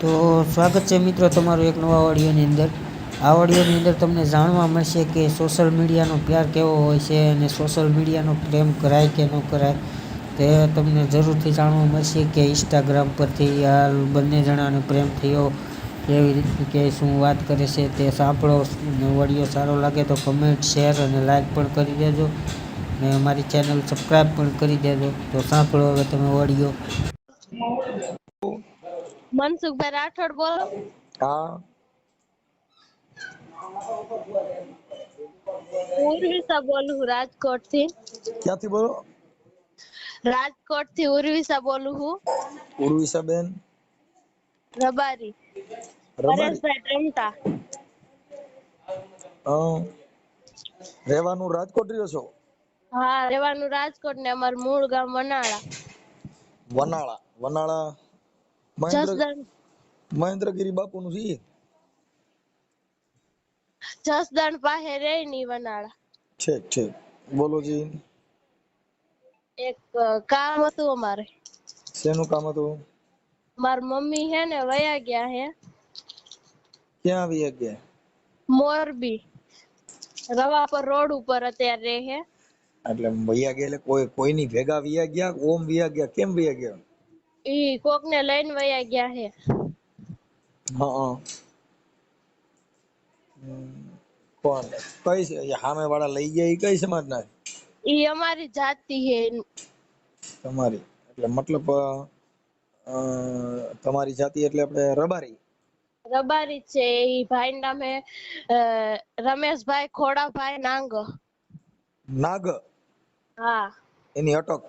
તો સ્વાગત છે મિત્રો તમારું એક નવા ઓડિયોની અંદર. આ ઓડિયોની અંદર તમને જાણવા મળશે કે સોશિયલ મીડિયાનો પ્યાર કેવો હોય છે અને સોશિયલ મીડિયાનો પ્રેમ કરાય કે ન કરાય તે તમને જરૂરથી જાણવા મળશે કે ઇન્સ્ટાગ્રામ પરથી આ બંને જણાને પ્રેમ થયો, કેવી રીતે કે શું વાત કરે છે તે સાંભળો ઓડિયો સારો લાગે તો કમેન્ટ શેર અને લાઈક પણ કરી દેજો. અને અમારી ચેનલ સબસ્ક્રાઈબ પણ કરી દેજો. તો સાંભળો હવે તમે ઓડિયો મનસુખભાઈ રાઠોડ બોલો. હા. ઉર્વિશા બોલું રાજકોટથી ક્યાંથી બોલો? રાજકોટથી ઉર્વિશા બોલું હું ઉર્વિશાબેન બેન. રબારી. પરેશભાઈ ટ્રમટા હં. રહેવાનું રાજકોટ રહ્યો છો? હા રહેવાનું રાજકોટ ને અમારું મૂળ ગામ વનાળા. વનાળા. વનાળા મહેન્દ્રગીરી બાપુનું છે ઈ? જસદણ પાસે રે ની વનાળા. ઠીક ઠીક. બોલો જી. એક કામ હતું અમારે. શેનું કામ હતું? માર મમ્મી હે ને વયા ગયા હે. ક્યાં વયા ગયા? મોરબી. રવાપર રોડ ઉપર અત્યારે રહે હે. એટલે વયા ગયા એટલે કોઈ કોઈની ભેગા વયા ગયા ઓમ વયા ગયા કેમ વયા ગયા? ઈ કોક ને લઈને વયા ગયા હે. હા કોણ? કઈ છે? સામે વાળા લઈ ગયા ઈ કઈ સમાજના? ના ઈ અમારી જાતિ હે. તમારી. એટલે મતલબ તમારી જાતિ એટલે આપણે રબારી? રબારી છે. ઈ ભાઈ નામે રમેશભાઈ ખોડાભાઈ નાંગ. નાગ? હા. એની અટક?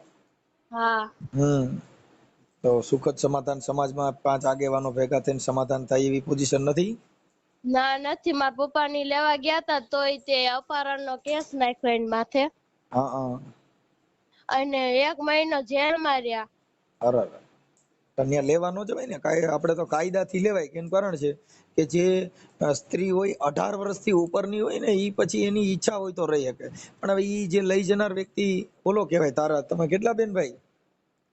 હા. હમ. તો સુખદ સમાધાન સમાજમાં પાંચ આગેવાનો ભેગા થઈને સમાધાન થાય એવી પોઝિશન નથી? ના નથી. મારા પપ્પા ની લેવા ગયા તા તોય તે અપહરણનો કેસ નાખ્યો એની માથે. હા હા. અને એક મહિનો જેલ માર્યા. રહ્યા અરે અરે. લેવા ન જવાય ને? કાય આપણે તો કાયદાથી લેવાય કેમ કારણ છે કે જે સ્ત્રી હોય અઢાર વર્ષથી ઉપરની હોય ને એ પછી એની ઈચ્છા હોય તો રહી શકે. પણ હવે એ જે લઈ જનાર વ્યક્તિ બોલો કહેવાય તારા. તમે કેટલા બેન ભાઈ?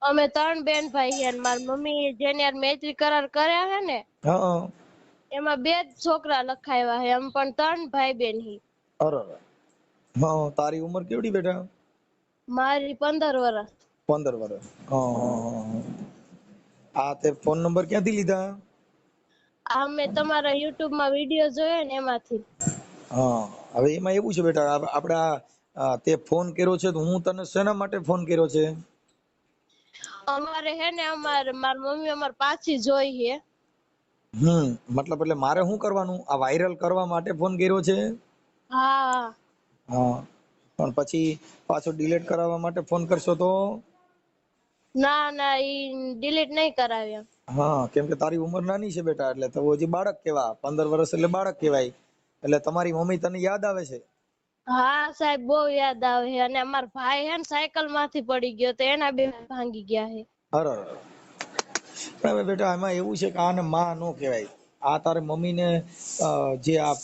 અમે ત્રણ બેન ભાઈ છે માર મમ્મી જેને યાર મૈત્રી કરાર કર્યા હે ને એમાં બે જ છોકરા લખાવ્યા હે એમ પણ ત્રણ ભાઈ બેન હી. અરે. હા તારી ઉંમર કેવડી બેટા? મારી પંદર વર્ષ પંદર વર્ષ. આ તે ફોન નંબર ક્યાંથી લીધા? આ મેં તમારા યુટ્યુબમાં વીડિયો જોયો ને એમાંથી. હા હવે એમાં એવું છે બેટા આપ- આપણે તે ફોન કર્યો છે તો હું તને શેના માટે ફોન કર્યો છે? અમારે હે ને અમારે મારી મમ્મી અમારે પાછી જોઈ હે હમ મતલબ એટલે મારે શું કરવાનું? આ વાયરલ કરવા માટે ફોન કર્યો છે? હા. હા. પણ પછી પાછો ડિલીટ કરાવવા માટે ફોન કરશો તો? ના ના ઈ ડિલીટ નહીં કરાવ્યા હા કેમ કે તારી ઉંમર નાની છે બેટા એટલે તો હજી બાળક કેવા? પંદર વર્ષ એટલે બાળક કહેવાય. એટલે તમારી મમ્મી તને યાદ આવે છે? હા સાહેબ બહુ યાદ આવે છે. અને અમાર ભાઈ હે ને સાયકલમાંથી પડી ગયો તો એના બે ભાંગી ગયા છે. અરે. પણ હવે બેટા એમાં એવું છે કે આને માં નો કહેવાય. આ તારે મમ્મીને ને જે આ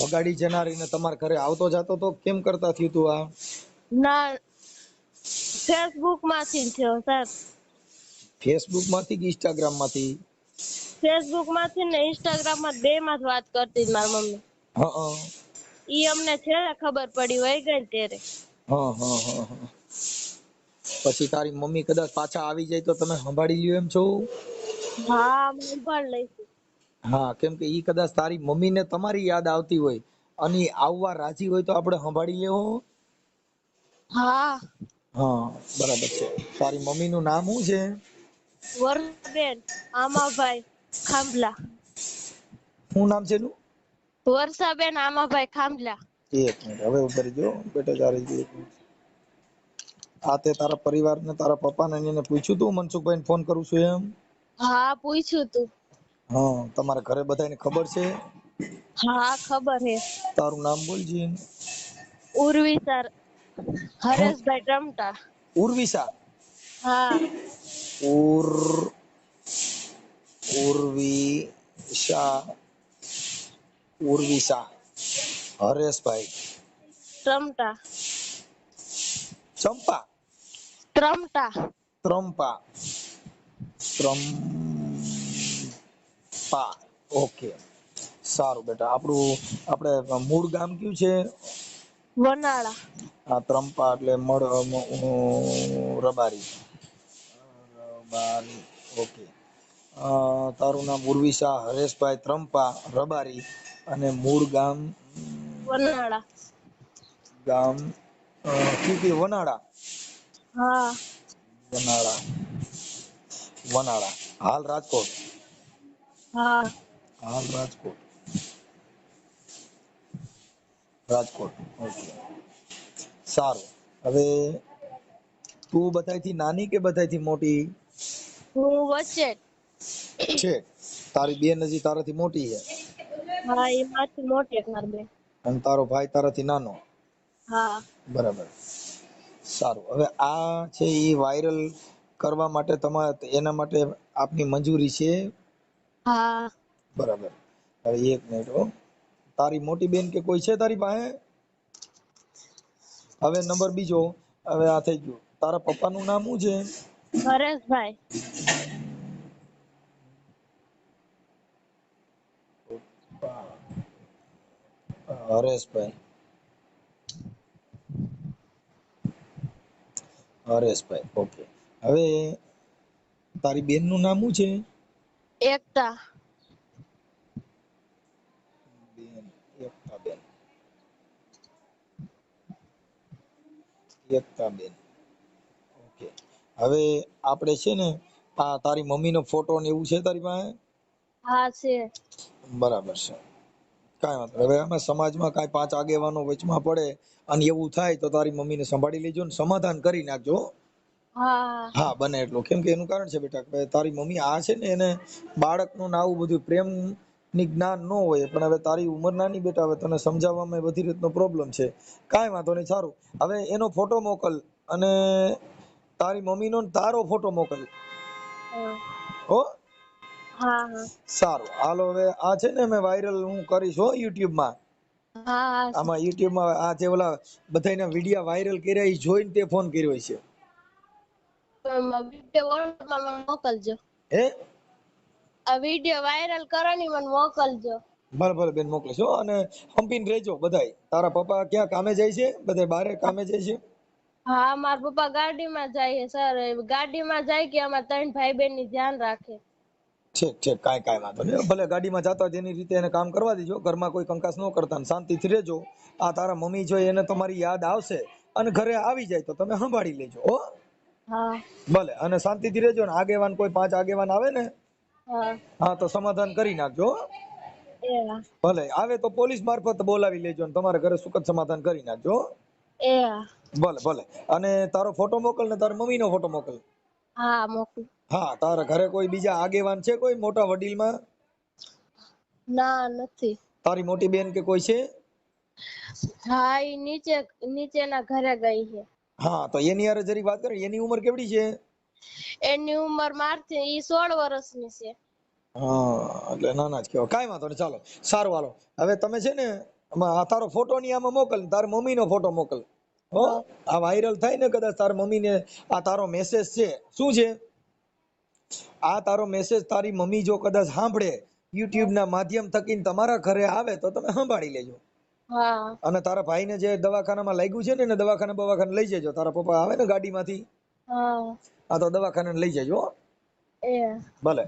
બગાડી જનારીને તમારા ઘરે આવતો જાતો તો કેમ કરતા થયું તું આ? ના ફેસબુકમાંથી થયો સાહેબ. ફેસબુકમાંથી કે ઇન્સ્ટાગ્રામમાંથી ફેસબુકમાંથી ને ઇન્સ્ટાગ્રામમાં બે માં વાત કરતી મારી મમ્મી. હા. ઈ અમને છેલ્લે ખબર પડી હોય ગઈ ત્યારે. હા હા હા હા. પછી તારી મમ્મી કદાચ પાછા આવી જાય તો તમે સંભાળી લ્યો એમ છો? હા સંભાળ લઈશું. હા કેમ કે ઈ કદાચ તારી મમ્મી ને તમારી યાદ આવતી હોય. અને આવવા રાજી હોય તો આપણે સંભાળી લેવો હા. હા. બરાબર છે. તારી મમ્મી નું નામ શું છે? વર્ષાબેન આમાભાઈ ખાંભલા. શું નામ છે એનું? વર્ષાબેન આમાભાઈ ખાંભલા. એક મિનિટ હવે ઉભરી જો બેટા તારી જે આ તે તારા પરિવારને તારા પપ્પાને એને પૂછ્યું તું? મનસુખભાઈને ફોન કરું છું એમ? હા પૂછ્યું તું. હા તમારા ઘરે બધાને ખબર છે? હા ખબર હે. તારું નામ બોલજી ઉર્વી સર હરેશભાઈ ટ્રમટા ઉર્વિશા હા. ઉર ઉર્વિશા ઉર્વિશા. હરેશભાઈ. ત્રમટા ચંપા. ત્રમટા ત્રંપા. ત્રમ પા ઓકે. સારું બેટા આપણું આપણે મૂળ ગામ કયું છે? વનાળા. આ ત્રંપા એટલે મળ રબારી. રબારી ઓકે. તારું નામ ઉર્વિશા હરેશભાઈ ત્રંપા રબારી. અને મૂળ ગામ વનાળા. ગામ કયું વનાળા? હા. વનાળા. વનાળા. હાલ રાજકોટ? હા. હાલ રાજકોટ. રાજકોટ. ઓકે. સારું. હવે તું બધાયથી નાની કે બધાયથી મોટી? હું વચ્ચે. છે. તારી બેન હજી તારાથી મોટી છે? હા એ માથી મોટી એક મારી બેન અને તારો ભાઈ તારાથી નાનો? હા. બરાબર. સારું. હવે આ છે એ વાયરલ કરવા માટે તમારે એના માટે આપની મંજૂરી છે? હા. બરાબર. હવે એક મિનિટ હો. તારી મોટી બેન કે કોઈ છે તારી પાસે? હવે નંબર બીજો. હવે આ થઈ ગયો. તારા પપ્પાનું નામ શું છે? હરેશભાઈ. હરેશભાઈ હરેશભાઈ ઓકે હવે તારી બેનનું નામ શું છે એકતા બેન એકતા બેન એકતા બેન ઓકે હવે આપણે છે ને આ તારી મમ્મીનો ફોટો ને એવું છે તારી પાસે? હા છે। બરાબર છે. કાંઈ વાંધો નહીં. હવે અમે સમાજમાં કાંઈ પાંચ આગેવાનો વચમાં પડે અને એવું થાય તો તારી મમ્મીને સંભાળી લેજો ને સમાધાન કરી નાખજો હા. હા. બને એટલું. કેમ કે એનું કારણ છે બેટા કે તારી મમ્મી આ છે ને એને બાળકનું ને આવું બધું પ્રેમની જ્ઞાન ન હોય પણ હવે તારી ઉંમર નાની બેટા હવે તને સમજાવવામાં બધી રીતનો પ્રોબ્લેમ છે. કાંઈ વાંધો નહીં સારું. હવે એનો ફોટો મોકલ અને તારી મમ્મીનો ને તારો ફોટો મોકલ. સારું. હાલો હવે આ છે ને મેં વાયરલ હું કરીશ હો યુટ્યુબમાં. આમાં યુટ્યુબમાં આ જે ઓલા બધાયના વિડિયા વાયરલ કર્યા એ જોઈને તે ફોન કર્યો છે મોકલજો. હે? આ વીડિયો વાયરલ કરવાની મને મોકલજો. ભલે બેન મોકલીશ અને હંપીને રહેજો બધાય. તારા પપ્પા ક્યાં કામે જાય છે? બધા બારે કામે જાય છે? હા મારા પપ્પા ગાડીમાં જાય છે સર ગાડીમાં જાય કે અમારા ત્રણ ભાઈ બહેનની ધ્યાન રાખે. ઠીક ઠીક કાંઈ કાંઈ વાંધો નહીં. ભલે ગાડીમાં જતા જેની રીતે એને કામ કરવા દેજો ઘરમાં કોઈ કંકાસ ન કરતા ને શાંતિથી રહેજો. આ તારા મમ્મી જો એને તમારી યાદ આવશે અને ઘરે આવી જાય તો તમે સંભાળી લેજો હો. ભલે અને શાંતિથી રહેજો ને આગેવાન કોઈ પાંચ આગેવાન આવે ને હા. તો સમાધાન કરી નાખજો. ભલે આવે તો પોલીસ મારફત બોલાવી લેજો ને તમારા ઘરે સુખદ સમાધાન કરી નાખજો ભલે ભલે. અને તારો ફોટો મોકલ ને તારા મમ્મીનો ફોટો મોકલ. હા મોકલું હા તારા ઘરે કોઈ બીજા આગેવાન છે કોઈ મોટા વડીલમાં? ના નથી. તારી મોટી બેન કે કોઈ છે? હા એ નીચે નીચેના ઘરે ગઈ છે. હા તો એની હારે જરીક વાત કરી એની ઉંમર કેવડી છે? એની ઉંમર મારથી ઈ સોળ વર્ષની છે. હા એટલે નાના જ કહેવાય. કાંઈ વાંધો નહીં ચાલો સારું હાલો. હવે તમે છે ને આમાં આ તારો ફોટો ની આમાં મોકલ ને મમ્મી મમ્મીનો ફોટો મોકલ. હો આ વાયરલ થાય ને કદાચ તારી મમ્મીને આ તારો મેસેજ છે. શું છે? આ તારો મેસેજ તારી મમ્મી જો કદાચ સાંભળે યુટ્યુબ ના માધ્યમ થકી તમારા ઘરે આવે તો તમે સંભાળી લેજો. હા. અને તારા ભાઈને જે દવાખાનામાં લાગ્યું છે ને એને દવાખાને બવાખાને લઈ જજો. તારા પપ્પા આવે ને ગાડીમાંથી? હા. આ તો દવાખાને લઈ જજો હો. ભલે.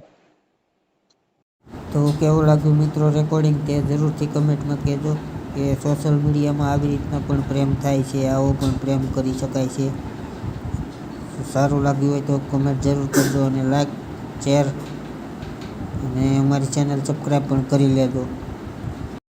તો કેવું લાગ્યું મિત્રો રેકોર્ડિંગ તે જરૂરથી કમેન્ટમાં કહેજો. કે સોશિયલ મીડિયામાં આવી રીતના પણ પ્રેમ થાય છે, આવો પણ પ્રેમ કરી શકાય છે. સારું લાગ્યું હોય તો કમેન્ટ જરૂર કરજો અને લાઈક શેર અને અમારી ચેનલ સબસ્ક્રાઈબ પણ કરી લેજો.